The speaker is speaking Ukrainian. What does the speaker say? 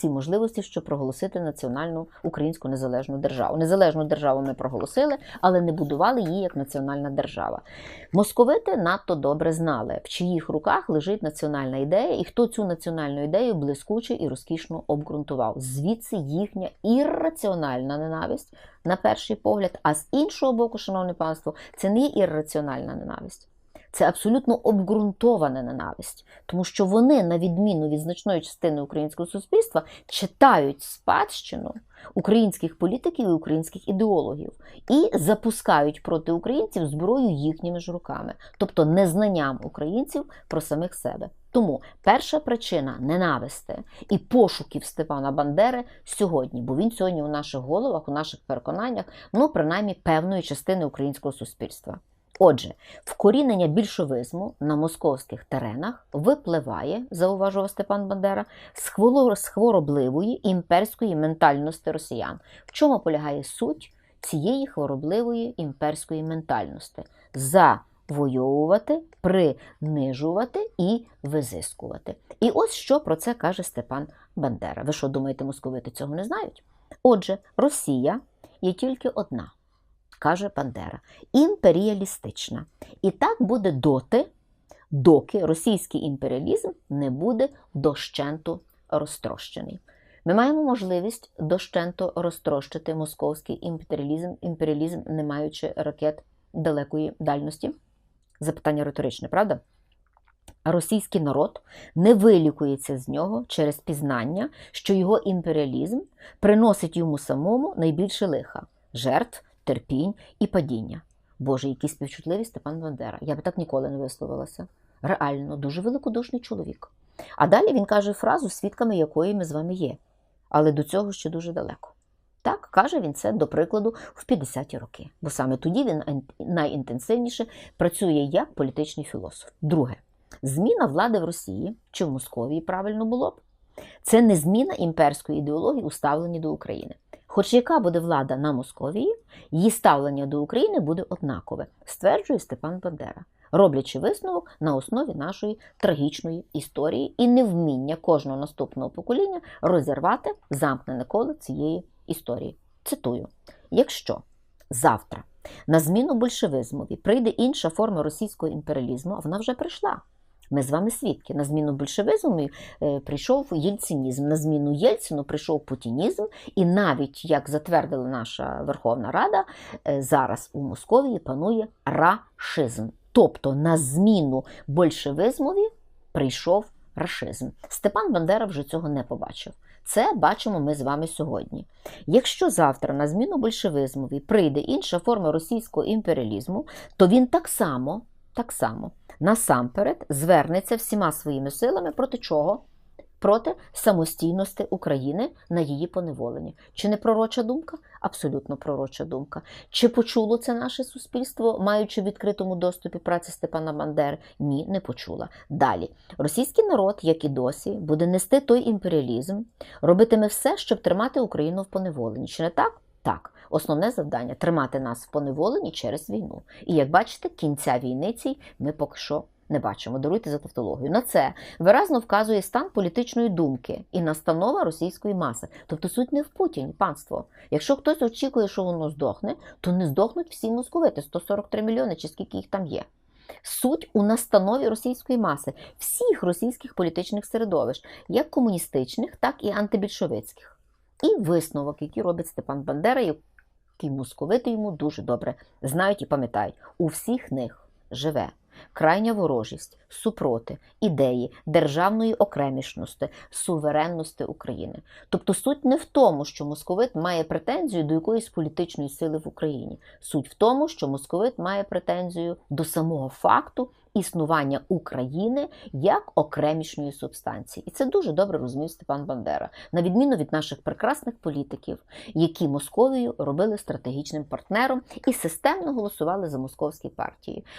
ці можливості, щоб проголосити національну українську незалежну державу. Незалежну державу ми проголосили, але не будували її як національна держава. Московити надто добре знали, в чиїх руках лежить національна ідея, і хто цю національну ідею блискуче і розкішно обґрунтував. Звідси їхня ірраціональна ненависть на перший погляд. А з іншого боку, шановне панство, це не ірраціональна ненависть. Це абсолютно обґрунтована ненависть, тому що вони, на відміну від значної частини українського суспільства, читають спадщину українських політиків і українських ідеологів і запускають проти українців зброю їхніми ж руками, тобто незнанням українців про самих себе. Тому перша причина ненависти і пошуків Степана Бандери сьогодні, бо він сьогодні у наших головах, у наших переконаннях, ну принаймні певної частини українського суспільства. Отже, вкорінення більшовизму на московських теренах випливає, зауважував Степан Бандера, з хворобливої імперської ментальності росіян. В чому полягає суть цієї хворобливої імперської ментальності? Завоювати, принижувати і визискувати. І ось що про це каже Степан Бандера. Ви що думаєте, московити цього не знають? Отже, Росія є тільки одна каже Бандера, імперіалістична. І так буде доти, доки російський імперіалізм не буде дощенту розтрощений. Ми маємо можливість дощенто розтрощити московський імперіалізм, імперіалізм, не маючи ракет далекої дальності. Запитання риторичне, правда? Російський народ не вилікується з нього через пізнання, що його імперіалізм приносить йому самому найбільше лиха жертв, терпінь і падіння. Боже, який співчутливий Степан Бандера. Я би так ніколи не висловилася. Реально, дуже великодушний чоловік. А далі він каже фразу, свідками якої ми з вами є. Але до цього ще дуже далеко. Так, каже він це, до прикладу, в 50-ті роки. Бо саме тоді він найінтенсивніше працює як політичний філософ. Друге, зміна влади в Росії чи в Московії правильно було б. Це не зміна імперської ідеології у ставленні до України. Хоч яка буде влада на Московії, її ставлення до України буде однакове, стверджує Степан Бандера, роблячи висновок на основі нашої трагічної історії і невміння кожного наступного покоління розірвати замкнене коло цієї історії. Цитую: якщо завтра на зміну большевизмові прийде інша форма російського імперіалізму, а вона вже прийшла. Ми з вами свідки. На зміну большевизму е, прийшов єльцинізм, на зміну Єльцину прийшов путінізм, і навіть, як затвердила наша Верховна Рада, е, зараз у Московії панує рашизм. Тобто на зміну большевизмові прийшов рашизм. Степан Бандера вже цього не побачив. Це бачимо ми з вами сьогодні. Якщо завтра на зміну большевизмові прийде інша форма російського імперіалізму, то він так само так само насамперед звернеться всіма своїми силами проти чого? Проти самостійності України на її поневоленні. Чи не пророча думка? Абсолютно пророча думка. Чи почуло це наше суспільство, маючи в відкритому доступі праці Степана Бандери? Ні, не почула. Далі, російський народ, як і досі, буде нести той імперіалізм, робитиме все, щоб тримати Україну в поневоленні. Чи не так? Так, основне завдання тримати нас в поневоленні через війну. І як бачите, кінця війни цій ми поки що не бачимо. Даруйте за тавтологію. На це виразно вказує стан політичної думки і настанова російської маси. Тобто суть не в Путіні, панство. Якщо хтось очікує, що воно здохне, то не здохнуть всі московити 143 мільйони, чи скільки їх там є. Суть у настанові російської маси, всіх російських політичних середовищ, як комуністичних, так і антибільшовицьких. І висновок, який робить Степан Бандера, який московити йому дуже добре знають і пам'ятають. У всіх них живе крайня ворожість, супроти, ідеї державної окремішності, суверенності України. Тобто суть не в тому, що московит має претензію до якоїсь політичної сили в Україні. Суть в тому, що московит має претензію до самого факту існування України як окремішньої субстанції. І це дуже добре розумів Степан Бандера, на відміну від наших прекрасних політиків, які Московію робили стратегічним партнером і системно голосували за московські партії.